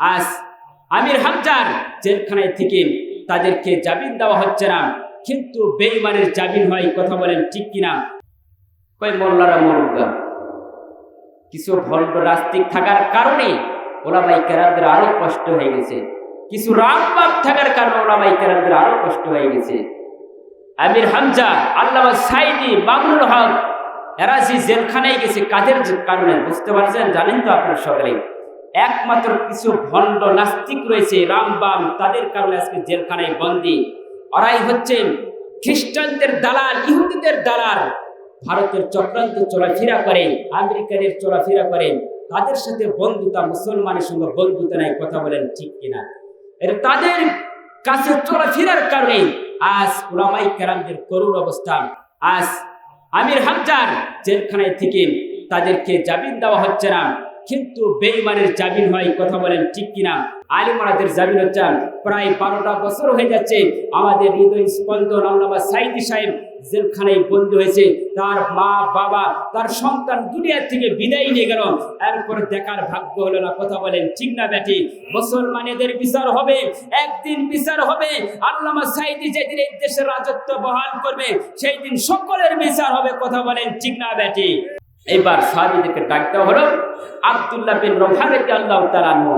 আজ আমির হামজার জেলখানায় থেকে তাদেরকে জামিন দেওয়া হচ্ছে না, কিন্তু বেইমানের জামিন হয়, কথা বলেন ঠিক কিনা? কই মোল্লারা মরুগা কিছু ভণ্ড রাস্তিক থাকার কারণে ওলামাই কেরামদের আরও কষ্ট হয়ে গেছে। কিছু রামবাগ থাকার কারণে ওলামাই কেরামদের আরও কষ্ট হয়ে গেছে। আমির হামজা আল্লাহ সাইদি, মামুনুল হক, এরা যে জেলখানায় গেছে, কাদের কারণে? বুঝতে পারছেন? জানেন তো আপনার সকলে একমাত্র কিছু ভণ্ড নাস্তিক রয়েছে রামবাম তাদের কারণে আজকে জেলখানায় বন্দী। ওরাই হচ্ছে খ্রিস্টানদের দালাল, ইহুদিদের দালাল। ভারতের চক্রান্ত চলাফেরা করেন, আমেরিকানের চলাফেরা করেন। তাদের সাথে বন্ধুতা, মুসলমানের সঙ্গে বন্ধুতা নাই, কথা বলেন ঠিক কিনা? তাদের কাছে চলাফেরার কারণে আজ ওলামাই কেরামদের করুণ অবস্থা। আজ আমির হামজার জেলখানায় থেকে তাদেরকে জামিন দেওয়া হচ্ছে না। কিন্তু বেইমানের জামিন হয়, কথা বলেন ঠিক কিনা? আলিমারাদের জামিন হচ্ছে প্রায় বারোটা বছর হয়ে যাচ্ছে। আমাদের হৃদয় স্পন্দন আল্লামা সাইদি সাহেব জেলখানায় বন্দী হয়েছে। তার মা, বাবা, তার সন্তান দুনিয়া থেকে বিদায় নিয়ে গেল। এরপর দেখার ভাগ্য হলো না, কথা বলেন ঠিক না ব্যাটি? মুসলমানেদের বিচার হবে, একদিন বিচার হবে। আল্লামা সাইদি যেদিন এই দেশের রাজত্ব বহাল করবে সেই দিন সকলের বিচার হবে, কথা বলেন ঠিক না ব্যাটি? এইবার সাহাবিদেরকে ডাক দেওয়া হলো, আবদুল্লাহ বিন রোহানকে আল্লাহ তালানহ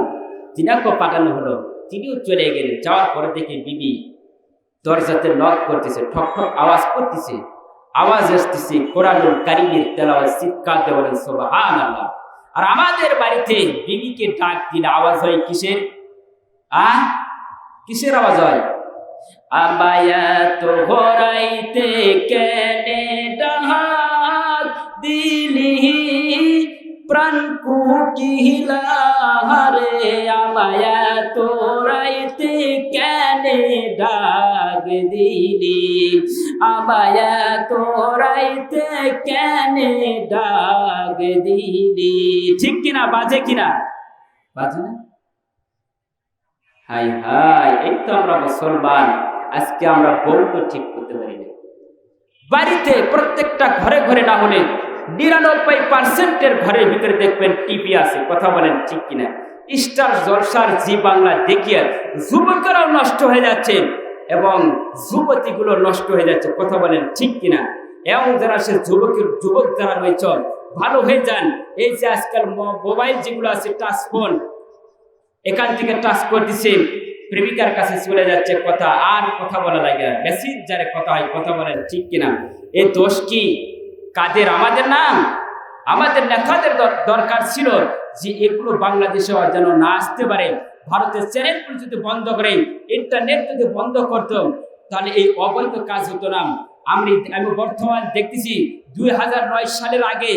তিনাকে পাঠানো হলো, তিনিও চলে গেলেন। যাওয়ার পরে দেখে বিবি দরজাতে নক করতেছে, ঠক ঠক আওয়াজ করতেছে। আওয়াজ আসতেছে, কোরআনুল কারিমের তেলাওয়াত চিৎকার দিয়ে বলেন সুবহান আল্লাহ আর আমাদের বাড়িতে বিবিকে ডাক দিলে আওয়াজ হয় কিসের? আ কিসের আওয়াজ হয়? আবায়া তো হরাইতে কেনে তোরাইতে ডাক দিলি? ঠিক কিনা? বাজে কিনা? বাজে না? হাই হাই, এই তো আমরা মুসলমান। আজকে আমরা ঠিক করতে পারি না। বাড়িতে প্রত্যেকটা ঘরে ঘরে না হলে নিরানব্বই পার্সেন্টের ঘরের ভিতরে দেখবেন টিভি আছে। কথা বলেন ঠিক কিনা? স্টার জলসার জি বাংলা দেখিয়ে যুবকেরাও নষ্ট হয়ে যাচ্ছে। এবং যুবতীগুলো নষ্ট হয়ে যাচ্ছে, কথা বলেন ঠিক কিনা? এবং যারা সে যুবকের যুবক যারা রয়েছে, ভালো হয়ে যান। এই যে আজকাল মোবাইল যেগুলো আছে, টাচ ফোন, এখান থেকে টাচ করতেছে প্রেমিকার কাছে চলে যাচ্ছে কথা, আর কথা বলা লাগে না। বেশি যারে কথা হয়, কথা বলেন ঠিক কিনা? এই দোষ কি? কাদের? আমাদের নাম আমাদের নেতাদের দর- দরকার ছিল যে এগুলো বাংলাদেশে যেন না আসতে পারে। ভারতের চ্যানেলগুলো যদি বন্ধ করে ইন্টারনেট যদি বন্ধ করতো, তাহলে এই অবৈধ কাজ হতো না। আমি আমি বর্তমান দেখতেছি, দুই হাজার নয় সালের আগে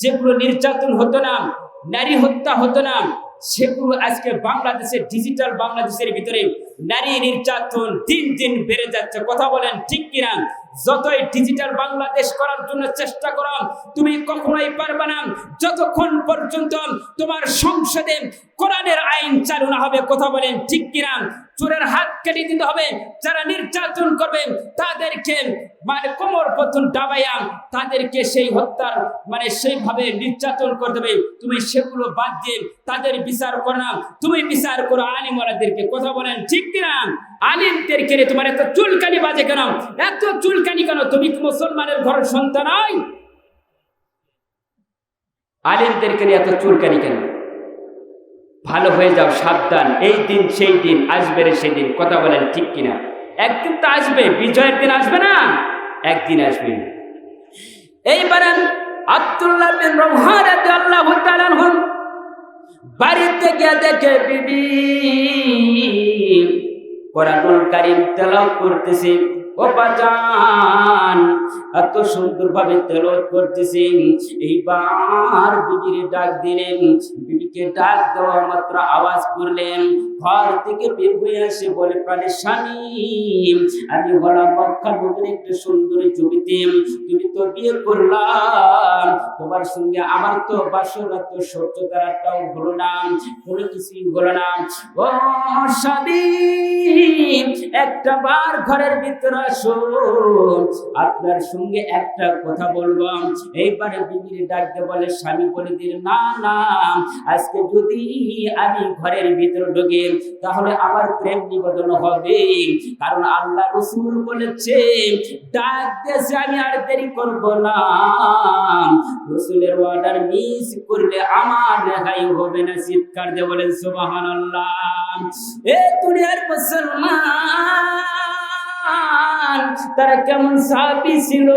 যেগুলো নির্যাতন হতো না, নারী হত্যা হতো না, সেগুলো আজকে বাংলাদেশের ডিজিটাল বাংলাদেশের ভিতরে নারী নির্যাতন দিন দিন বেড়ে যাচ্ছে। কথা বলেন ঠিক কিনা? যতই ডিজিটাল বাংলাদেশ করার জন্য চেষ্টা করো, তুমি কখনোই পারবে না। যতক্ষণ পর্যন্ত তোমার সংসদে কোরআনের আইন চালু না হবে, কথা বলেন ঠিক কিনা? চোরের হাত কেটে দিতে হবে, যারা নির্যাতন করবে, তাদেরকে মানে কোমর পতন ডাবাইয়া তাদেরকে সেই হত্যার মানে সেইভাবে নির্যাতন করে দেবে তুমি সেগুলো বাদ দিয়ে তাদের বিচার করো না। তুমি বিচার করো আলিমরাদেরকে কথা বলেন ঠিক কিনা? আলিমদেরকে তোমার এত চুলকানি বাজে কেন? এত চুলকানি কেন? তুমি মুসলমানের ঘরের সন্তান আলিমদেরকে নিয়ে এত চুলকানি কেন? ভালো হয়ে যাও, সাবধান। এই দিন, সেই দিন, আসবে রে সেই দিন। কথা বলেন ঠিক কিনা? একদিন তো আসবে, বিজয়ের দিন আসবে না? একদিন আসবে। এইবার আব্দুল্লাহ বাড়িতে গিয়ে দেখে, বিবি করতেছে। ও বাজান এত সুন্দর ভাবে তেলাওয়াত করতেছে এইবার বিবিরে ডাক দিলেন। বিবিকে ডাক দেওয়া মাত্র আওয়াজ করলেন। ঘর থেকে বের হয়ে আসে বলে, প্রাণের স্বামী, আমি হলাম মক্কা নগরে একটা সুন্দরী যুবতী তুমি তো বিয়ে করলাম। তোমার সঙ্গে আমার তো বাসনা তো সহ্য দ্বারাটাও হলো না। কোনো কিছুই হলো না। ও স্বামী, একটা বার ঘরের ভিতরে আসুন। আপনার সঙ্গে একটা কথা বলব। এইবারে বিবির ডাকতে বলে, স্বামী বলে দিল, না না, আজকে যদি আমি ঘরের ভিতরে ঢুকি, তাহলে আমার প্রেম নিবেদন হবে। কারণ আল্লাহ রসুল বলেছে, ডাক আমি আর দেরি করব না। রসুলের অর্ডার মিস করলে আমার রেহাই হবে না, চিৎকার দিয়ে বলেন সুবাহান আল্লাহ এ দুনিয়ার মুসলমান তারা কেমন সাবি ছিল?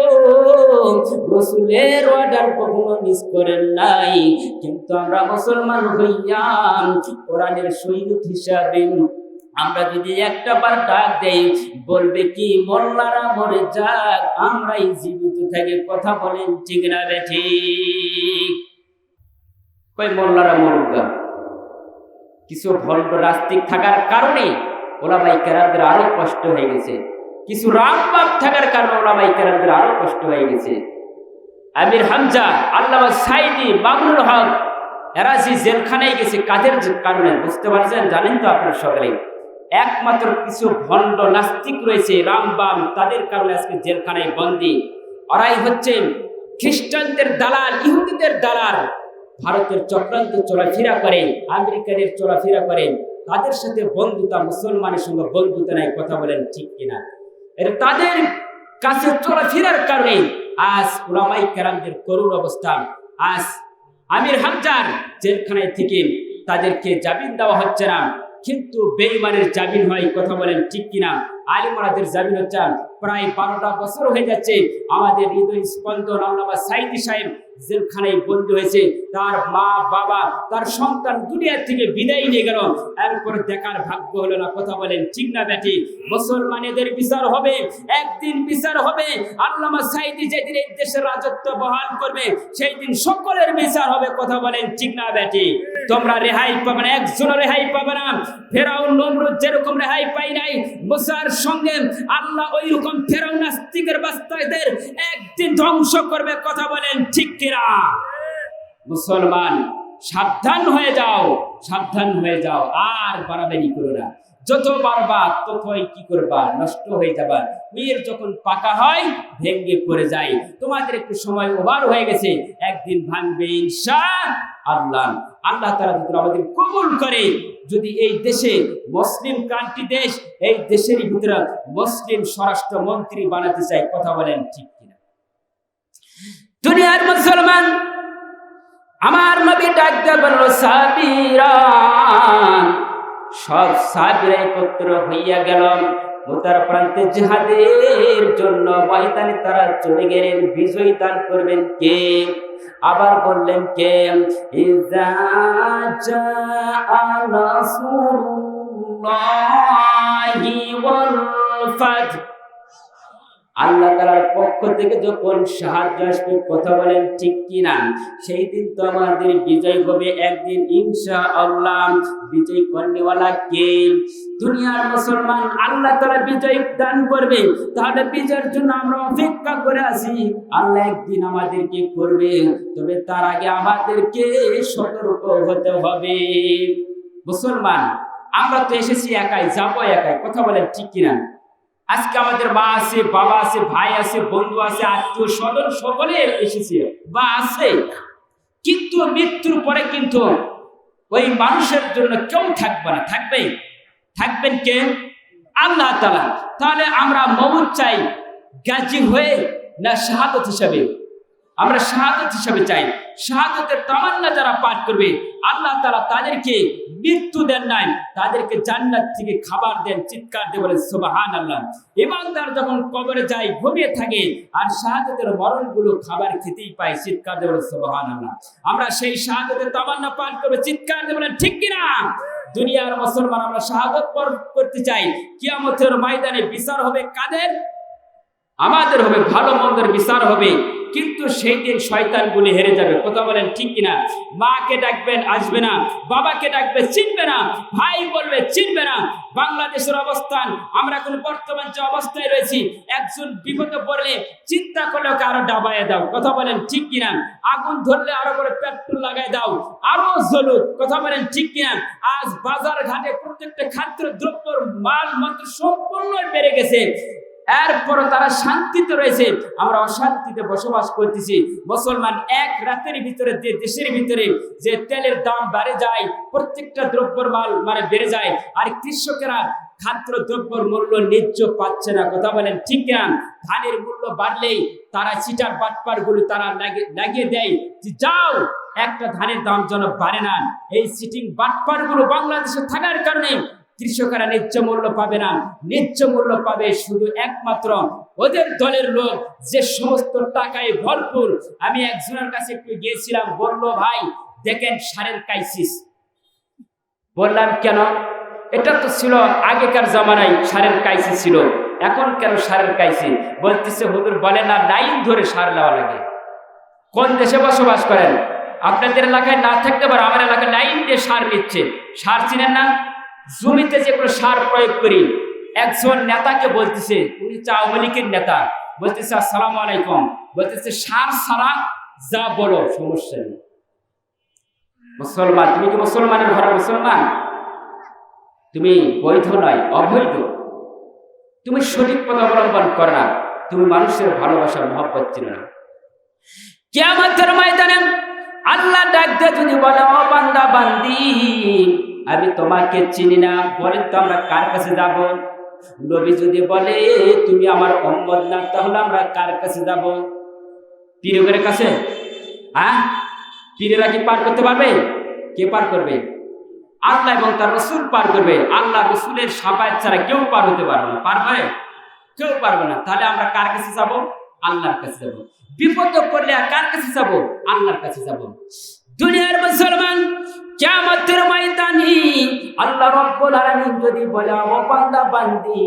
রসুলের অর্ডার কখনো মিস করেন নাই। কিন্তু আমরা মুসলমান হইয়া কোরআনের সৈনিক হিসাবে। আমরা যদি একটা বার ডাক দেই, বলবে কি, মোল্লারা মরে যাক, আমরাই জীবিত থেকে কথা বলেন, ঠিক না বেঠি কই মোল্লারা মরুগা কিছু ভণ্ড রাস্তিক থাকার কারণে ওলামাই কেরামদের আরও কষ্ট হয়ে গেছে। কিছু রামবাগ থাকার কারণে ওলামাই কেরামদের আরও কষ্ট হয়ে গেছে। আমির হামজা আল্লাহ সাইদি, মামুনুল হক, এরা যে জেলখানায় গেছে, কাদের কারণে, বুঝতে পারছেন? জানেন তো আপনার সকলে একমাত্র কিছু ভণ্ড নাস্তিক রয়েছে রামবাম তাদের কারণে আজকে জেলখানায় বন্দী। ওরাই হচ্ছে খ্রিস্টানদের দালাল, ইহুদিদের দালাল। ভারতের চক্রান্ত চলাফেরা করে, আমেরিকানের চলাফেরা করে। তাদের সাথে বন্ধুতা, মুসলমানের সঙ্গে বন্ধুতা নাই, কথা বলেন ঠিক কিনা? তাদের কাছে চলাফেরার কারণে আজ ওলামাই কেরামদের করুণ অবস্থা। আজ আমির হামজার জেলখানায় থেকে তাদেরকে জামিন দেওয়া হচ্ছে না, কিন্তু বেইমানের জামিন হয়, কথা বলেন ঠিক কিনা? আলিমারাদের জামিন হচ্ছে প্রায় বারোটা বছর হয়ে যাচ্ছে। আমাদের হৃদয় স্পন্দন আল্লামা সাইদি সাহেব জেলখানায় বন্দী হয়েছে। তার মা, বাবা, তার সন্তান দুনিয়া থেকে বিদায় নিয়ে গেল। এরপর দেখার ভাগ্য হলো না, কথা বলেন ঠিক না ব্যাটি? মুসলমানেদের বিচার হবে, একদিন বিচার হবে। আল্লামা সাইদি যেদিন এই দেশের রাজত্ব বহাল করবে সেই দিন সকলের বিচার হবে, কথা বলেন ঠিক না ব্যাটি? তোমরা রেহাই পাবে না, একজনও রেহাই পাবে না। ফেরাও নমরুদ যেরকম রেহাই পাই নাই, মুসার সঙ্গে আল্লাহ ওই রকম ফেরাও নাস্তিকের বাস্তাদের একদিন ধ্বংস করবে কথা বলেন ঠিক কিনা? মুসলমান, সাবধান হয়ে যাও, সাবধান হয়ে যাও, আর বাড়াবাড়ি করো না। যত বারবা ততই কি করবা? নষ্ট হয়ে যাবা। মেয়ের যখন পাকা হয়, ভেঙ্গে পড়ে যায়। তোমাদের একটু সময় ওভার হয়ে গেছে, একদিন ভাঙবে ইনশা আল্লাহ। আল্লাহ তারা যদি আমাদের কবুল করে, যদি এই দেশে মুসলিম কান্ট্রি দেশ, এই দেশের ভিতরে মুসলিম স্বরাষ্ট্র মন্ত্রী বানাতে চায়, কথা বলেন ঠিক কিনা? দুনিয়ার মুসলমান, আমার নবী ডাকতে বলল সাবিরান সব সাবিরা একত্র হইয়া গেল। উত্তর প্রান্তে জিহাদের জন্য ময়দানে তারা চলে গেলেন, বিজয়ী দান করবেন কে? আবার বললেন কে? ইজা নাসুরুল্লাহি ওয়াল আল্লাহ তালার পক্ষ থেকে যখন সাহায্য আসবে, কথা বলেন ঠিক কিনা? সেই দিন তো আমাদের বিজয় হবে একদিন ইনশা আল্লাহ বিজয় কর্নেওয়ালা কে? দুনিয়ার মুসলমান আল্লাহ তারা বিজয় দান করবে। তাহলে বিজয়ের জন্য আমরা অপেক্ষা করে আছি। আল্লাহ একদিন আমাদেরকে করবে, তবে তার আগে আমাদেরকে সতর্ক হতে হবে। মুসলমান, আমরা তো এসেছি একাই, যাব একাই, কথা বলেন ঠিক কিনা? আজকে আমাদের মা আছে, বাবা আছে, ভাই আছে, বন্ধু আছে, আত্মীয় স্বজন সকলে এসেছে বা আছে। কিন্তু মৃত্যুর পরে কিন্তু ওই মানুষের জন্য কেউ থাকবে না। থাকবে? থাকবেন কে? আল্লাহ তালা তাহলে আমরা মমুর চাই, গাজী হয়ে না শাহাদত হিসাবে। আমরা শাহাদত হিসাবে চাই। শাহাদতের তামান্না যারা পাঠ করবে, আল্লাহ তালা তাদেরকে মৃত্যু দেন নাই, তাদেরকে জান্নাত থেকে খাবার দেন, চিৎকার দিয়ে বলে সুবাহান আল্লাহ ইমানদার যখন কবরে যায়, ঘুমিয়ে থাকে, আর শাহাদতের মরণগুলো খাবার খেতেই পায়, চিৎকার দিয়ে বলে সুবাহান আল্লাহ আমরা সেই শাহাদতের তামান্না পাঠ করবে, চিৎকার দিয়ে বলেন, ঠিক কিনা? দুনিয়ার মুসলমান আমরা শাহাদত করতে চাই। কিয়ামতের ময়দানে বিচার হবে কাদের? আমাদের হবে, ভালো মন্দের বিচার হবে। কিন্তু সেই দিন শয়তান শয়তানগুলি হেরে যাবে। কথা বলেন ঠিক কিনা? মাকে ডাকবেন, আসবে না। বাবাকে ডাকবে, চিনবে না। ভাই বলবে, চিনবে না। বাংলাদেশের অবস্থান, আমরা এখন বর্তমান যে অবস্থায় রয়েছি, একজন বিপদে পড়লে চিন্তা করলে ওকে আরও ডাবায় দাও। কথা বলেন ঠিক কিনা? আগুন ধরলে আরও করে পেট্রোল লাগাই দাও। আরও জ্বলুক। কথা বলেন ঠিক কিনা? আজ বাজার ঘাটে প্রত্যেকটা খাদ্য দ্রব্যর মাল মাত্র সম্পূর্ণ বেড়ে গেছে। এরপরও তারা শান্তিতে রয়েছে। আমরা অশান্তিতে বসবাস করতেছি। মুসলমান এক রাতের ভিতরে, যে দেশের ভিতরে যে তেলের দাম বেড়ে যায়, প্রত্যেকটা দ্রব্যর মাল মানে বেড়ে যায়, আর কৃষকেরা খাদ্য দ্রব্যর মূল্য ন্যায্য পাচ্ছে না। কথা বলেন ঠিক না ধানের মূল্য বাড়লেই তারা চিটার বাটপারগুলো তারা লাগিয়ে দেয় যে, যাও, একটা ধানের দাম যেন বাড়ে না। এই সিটিং বাটপারগুলো বাংলাদেশে থাকার কারণে কৃষকেরা ন্যায্য মূল্য পাবে না। ন্যায্য মূল্য পাবে শুধু একমাত্র ওদের দলের লোক। যে সমস্ত টাকায় ভরপুর। আমি একজনের কাছে একটু গিয়েছিলাম, বলল, ভাই, দেখেন সারের ক্রাইসিস বললাম, কেন? এটা তো ছিল আগেকার জামানায় সারের ক্রাইসিস ছিল। এখন কেন সারের ক্রাইসিস বলতেছে, হুজুর, বলে না, লাইন ধরে সার নেওয়া লাগে। কোন দেশে বসবাস করেন? আপনাদের এলাকায় না থাকতে পারে, আমার এলাকায় লাইন দিয়ে সার নিচ্ছে। সার চিনেন না? জমিতে যেগুলো সার প্রয়োগ করি, একজন নেতাকে বলতেছে, উনি হচ্ছে আওয়ামী লীগের নেতা। বলতেছে, আসসালাম আলাইকুম। বলতেছে, সার ছাড়া যা বলো, সমস্যা নেই। মুসলমান, তুমি কি মুসলমানের ঘরে মুসলমান? তুমি বৈধ নয়, অবৈধ। তুমি সঠিক পথ অবলম্বন করো না। তুমি মানুষের ভালোবাসা মহব্বত চিনো না। কেয়ামতের ময়দানে আল্লাহ ডাক দিয়ে যদি বলে, ও বান্দা, বান্দি আমি তোমাকে চিনি না, বলেন তো আমরা কার কাছে যাব? নবী যদি বলে, তুমি আমার অম্মদ না, তাহলে আমরা কার কাছে যাব? পীরকের কাছে? হ্যাঁ? পীরেরা কি পার করতে পারবে? কে পার করবে? আল্লাহ এবং তার রসুল পার করবে। আল্লাহ রসুলের সাবায় ছাড়া কেউ পার হতে পারবে না। পারবে? কেউ পারবে না। তাহলে আমরা কার কাছে যাব? আল্লাহর কাছে যাব। বিপদ পড়লে কার কাছে যাব? আল্লাহর কাছে যাব। দুনিয়ার মুসলমান কিয়ামতের ময়দানে আল্লাহ রাব্বুল আলামিন যদি বলে ও বান্দা, বান্দি,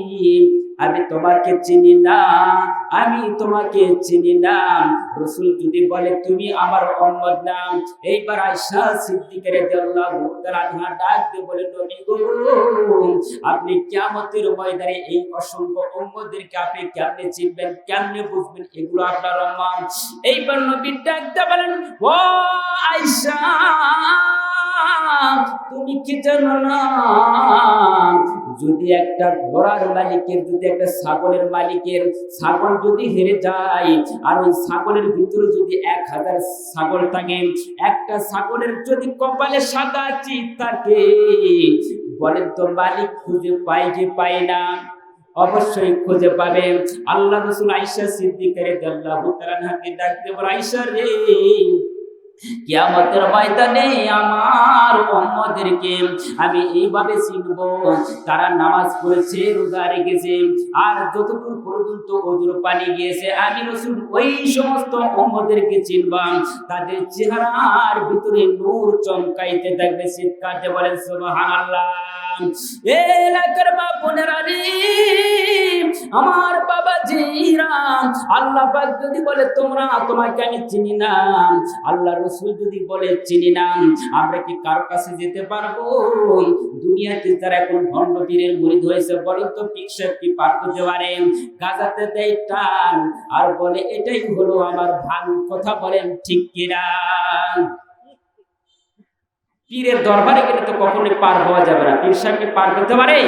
আমি তোমাকে চিনি না, আমি তোমাকে চিনি না। রসুল যদি বলে, তুমি আমার উম্মত না। এইবার আয়েশা সিদ্দিকের রাদিয়াল্লাহু তাআলা ডাক দিয়ে বলে, নবী গো, আপনি কিয়ামতের ময়দানে এই অসংখ্য উম্মতদেরকে আপনি কেমনে চিনবেন, কেমনে বুঝবেন? এগুলো আপনার উম্মত। এইবার নবী ডাক দিয়ে বলেন, ও আয়েশা তুমি কি জানো না? যদি একটা ঘোড়ার মালিকের, যদি একটা ছাগলের মালিকের ছাগল যদি হেরে যায়, আর ওই ছাগলের ভিতরে যদি এক হাজার ছাগল থাকে, একটা ছাগলের যদি কপালে সাদা চিত থাকে, বলেন তো মালিক খুঁজে পাই যে পাই না? অবশ্যই খুঁজে পাবে। আল্লাহ রসুল আইসা সিদ্দিকের আল্লাহ ডাকতে বলে আইসা রে কিয়ামতের ময়দানে আমার উম্মতদেরকে আমি এইভাবে চিনব তারা নামাজ পড়েছে, রোজা রেখেছে, আর যতদূর পর্যন্ত ওদের পানি গিয়েছে, আমি রসুল ওই সমস্ত উম্মতদেরকে চিনবাম। তাদের চেহারার ভিতরে নূর চমকাইতে থাকবে চিৎকারতে বলেন, সুবহানাল্লাহ। আমার বাবা আল্লাহ যদি বলে, তোমরা তোমাকে আমি চিনি না। আল্লাহ রসুল যদি বলে, চিনি না। আমরা কি কারও কাছে যেতে পারব? দুনিয়াতে এখন ভণ্ড পীরের মুরিদ হয়েছে, বলেন তো পিকশাপ কি পার করতে গাজাতে দেয় টান। আর বলে, এটাই হলো আমার ভান কথা। বলেন, ঠিক কিনা? পীরের দরবারে গেলে তো কখনোই পার হওয়া যাবে না। পীর সাহেবকে পার করতে পারে?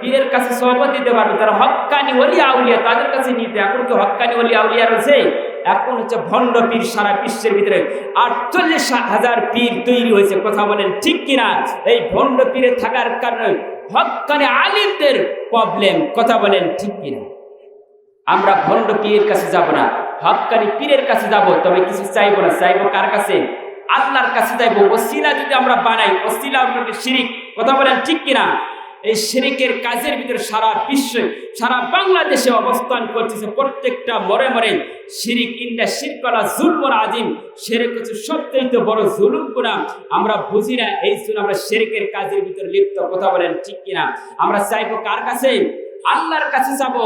পীরের কাছে সহবত দিতে পারবে। তারা হক্কানি অলি আউলিয়া, তাদের কাছে নিতে। এখন কি হক্কানি অলি আউলিয়া রয়েছে? এখন হচ্ছে ভণ্ড পীর সারা বিশ্বের ভিতরে আটচল্লিশ হাজার পীর তৈরি হয়েছে। কথা বলেন ঠিক কিনা? এই ভণ্ড পীরে থাকার কারণে হক্কানি আলিমদের প্রবলেম কথা বলেন ঠিক কিনা? আমরা ভণ্ড পীরের কাছে যাব না। হক্কানি পীরের কাছে যাব, তবে কিছু চাইব না। চাইব কার কাছে? আল্লাহর কাছে যাইবো। ওসিলা যদি আমরা বানাই, ওসিলা আপনাকে শিরিক। কথা বলেন ঠিক কিনা? এই শিরিকের কাজের ভিতরে সারা বিশ্বে, সারা বাংলাদেশে অবস্থান করতেছে প্রত্যেকটা মরে মরে শিরিক ইন্ডা শিরকলা জুলমর আজিম সেরেক হচ্ছে সবচেয়ে বড় জুলুম গুণা আমরা বুঝি না এই জন্য আমরা শেরিকের কাজের ভিতরে লিপ্ত, কথা বলেন ঠিক কিনা? আমরা চাইব কার কাছে? আল্লাহর কাছে যাব।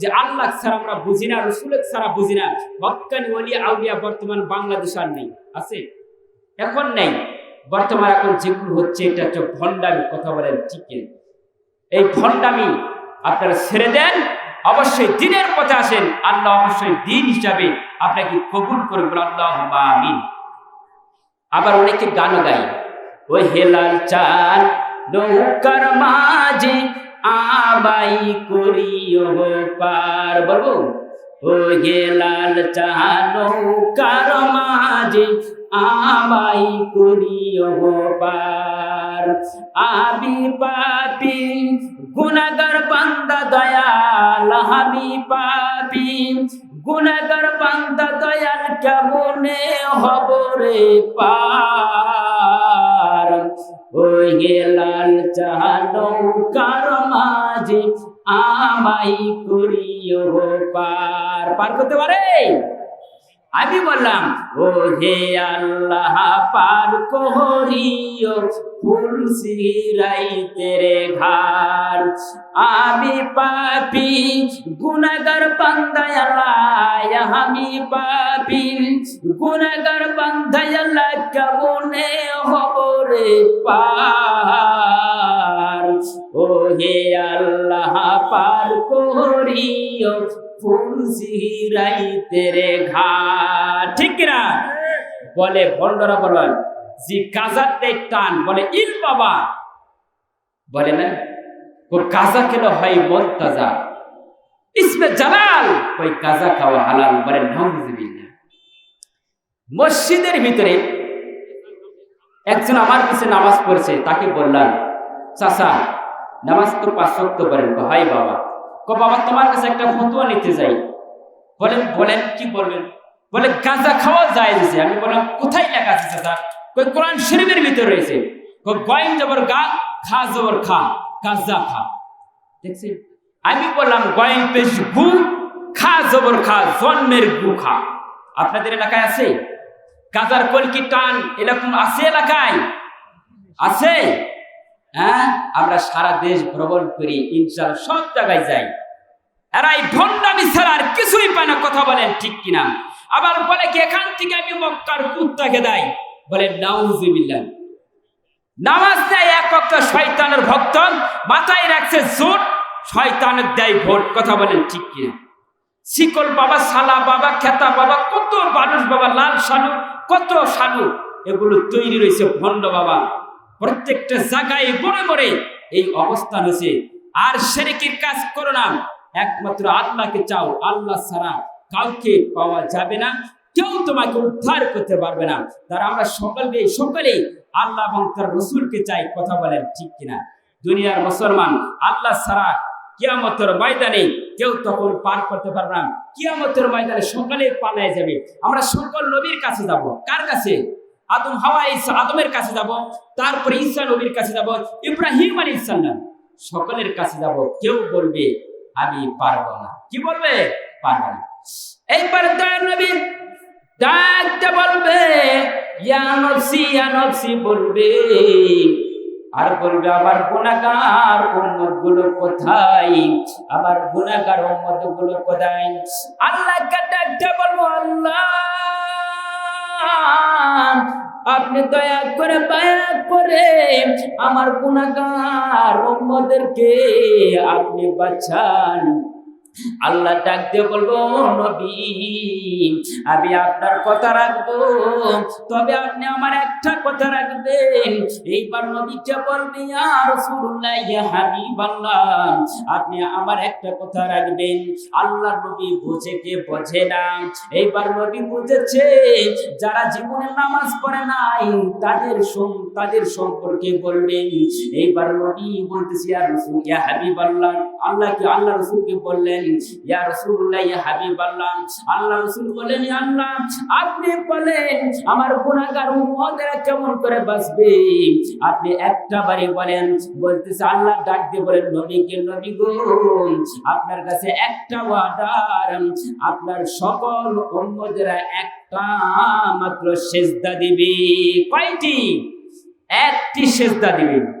যে আল্লাহ ছাড়া আমরা বুঝি না, রসুলের ছাড়া বুঝি না। হক্কানি ওলিয়া আউলিয়া বর্তমান বাংলাদেশ আর নেই। আছে? এখন নেই। বর্তমান এখন যেগুলো হচ্ছে, এটা হচ্ছে ভণ্ডামি, কথা বলেন ঠিক কিনা? এই ভণ্ডামি আপনারা ছেড়ে দেন, অবশ্যই দিনের পথে আসেন। আল্লাহ অবশ্যই দিন হিসাবে আপনাকে কবুল করবেন। আল্লাহ আমিন। আবার অনেকে গানও গায়, ওই হেলাল চাল নৌকার মাঝে আবাই করিও পার। বলব ও হেলাল চাল নৌকার মাঝে আবাই করিও পার। আবি পাপি গুনাগার বান্দা দয়াল হাবি পাপি গুনাগার বান্দা দয়াল, কেমনে হব রে পার? ওই গেলাল চালো কার মাঝে আমাই করিও পার। পার করতে পারে? আমি বললাম ও হে আল্লাহ, পার করিও ফুল সিরাই তেরে ঘার আমি পাপি গুনাগার বান্দায় আমি পাপি গুনাগার বান্দায় আল্লাহ, কেমনে রে পার? ও হে আল্লাহ পার করিও ফুল সিরাই তেরে ঘাট। ঠিক না বলে ভণ্ডরা বলবেন জি কাজাতে টান, বলে, ইল বাবা। বলে না, ও কাজা খেলে হয় মন তাজা ইসমে জালাল। ওই কাজা খাওয়া হালাল। বলে নমজুবিল্লাহ মসজিদের ভিতরে একজন আমার কাছে নামাজ পড়ছে, তাকে বললাম, চাচা নামাজ তো পাঁচ শক্ত করেন হাই বাবা। ক বাবা, তোমার কাছে একটা ফতুয়া নিতে যাই। বলেন বলেন, কি বলবেন? বলে, গাঁজা খাওয়া যায় দিছে আমি বললাম, কোথায় লেখা আছে চাচা কই কোরআন শরীফের ভিতরে রয়েছে। গয়ন জবর গা, খা জবর খা, গাঁজা খা। দেখছি আমি বললাম গয়ন পেশ গু, খা জবর খা, জন্মের গু খা। আপনাদের এলাকায় আছে? গাজার কলকি টান এরকম আছে এলাকায়? আছে? হ্যাঁ? আমরা সারা দেশ ভ্রমণ করি ইনশাল সব জায়গায় যাই। এরা এই ভণ্ডামি ছাড়া আর কিছুই পায় না, কথা বলেন ঠিক কিনা? আবার বলে কি, এখান থেকে আমি মক্কার কুত্তাকে দেয় বলে, নাউজুবিল্লাহ। নামাজ দেয় এক অক্ত শয়তানের ভক্ত, মাথায় রাখছে জোট শয়তানের দেয় ভোট, কথা বলেন ঠিক কিনা? শিকল বাবা সালা বাবা, খেতা বাবা, কত মানুষ বাবা, লাল শালু, কত শালু, এগুলো তৈরি রয়েছে ভণ্ড বাবা। প্রত্যেকটা জায়গায় বড় বড় এই অবস্থান হয়েছে আর সেরেকির কাজ করো না। একমাত্র আল্লাহকে চাও। আল্লাহ ছাড়া কাউকে পাওয়া যাবে না। কেউ তোমাকে উদ্ধার করতে পারবে না। তারা আমরা সকলে সকলেই আল্লাহ এবং তার রসুলকে চাই। কথা বলেন ঠিক কিনা? দুনিয়ার মুসলমান, আল্লাহ ছাড়া কিয়ামতের ময়দানে কেউ তখন পার করতে পারবে না। কিয়ামতের ময়দানে সকালে পালায় যাবে। আমরা সকল নবীর কাছে যাব। কার কাছে? আদম, হাওয়া ইসা আদমের কাছে যাব, তারপরে ঈসা নবীর কাছে যাব, ইব্রাহিম আলী ইসাল্লাম সকলের কাছে যাব। কেউ বলবে, আমি পারব না। কি বলবে? পারব না। এইবার দয়ার নবী ডাকতে বলবে, ইয়া নফসি ইয়া নফসি, বলবে। আর বলবে, আমার গুণাগার উম্মতগুলো কোথায়? আমার গুণাগার উম্মতগুলো কোথায়? আল্লাহকে ডাকতে বলব, আল্লাহ! আপনি দয়া করে দয়া করে আমার গুণাগার উম্মদেরকে আপনি বাঁচান। আল্লাহ ডাক দিয়ে বলব নবী, আমি আপনার কথা রাখব। তবে আপনি আমার একটা কথা রাখবেন। এইবার নবীকে বলবে আর সুরুল্লাহ হাবিবাল্লাহ, আপনি আমার একটা কথা রাখবেন। আল্লাহ নবী বুঝে কে বোঝে না। এইবার নবী বুঝেছে, যারা জীবনে নামাজ পড়ে নাই, তাদের তাদের সম্পর্কে বলবেন এইবার নবী বলতেছি আর রসুল হাবিবাল্লাহ। আল্লাহ কি, আল্লাহ রসুলকে বললেন? আপনি বলেন, আমার কেমন করে আপনি একটা বারে বলেন, বলতেছে, আল্লাহ ডাক দিয়ে বলেন নবীকে নবী গো? আপনার কাছে একটা ওয়াদার, আপনার সকল উম্মতেরা একটা মাত্র সেজদা দিবে। কয়টি? একটি সেজদা দিবে।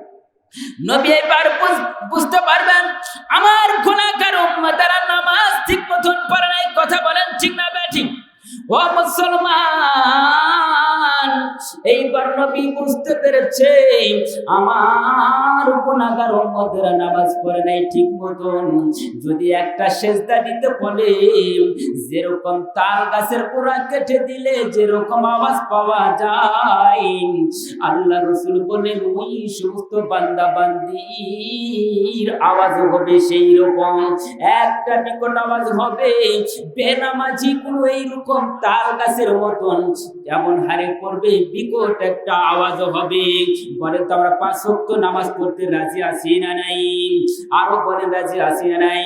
নবী এবার বুঝ- বুঝতে পারবেন, আমার গুণাকার তারা নামাজ ঠিক মতন পড়ে নাই, কথা বলেন ঠিক না ব্যাঠিক ও মুসলমান! এইবার নবী বুঝতে পেরেছে, আমার গুণাগার উম্মতেরা নামাজ পড়ে নাই ঠিক মতন। যদি একটা সেজদা দিতে বলে, যেরকম তাল গাছের গোড়া কেটে দিলে যেরকম আওয়াজ পাওয়া যায়, আল্লাহ রসুল বলেন, ওই সমস্ত বান্দা বান্দির আওয়াজ হবে সেই রকম একটা বিকট আওয়াজ হবে, বেনামাজি গুলো এইরকম তাল গাছের মতন। এমন হারে পড়বে বিকট একটা আওয়াজ হবে। বলেন তো আমরা পাঁচ নামাজ পড়তে রাজি আছি না নাই? আরও বলেন রাজি আছি না নাই?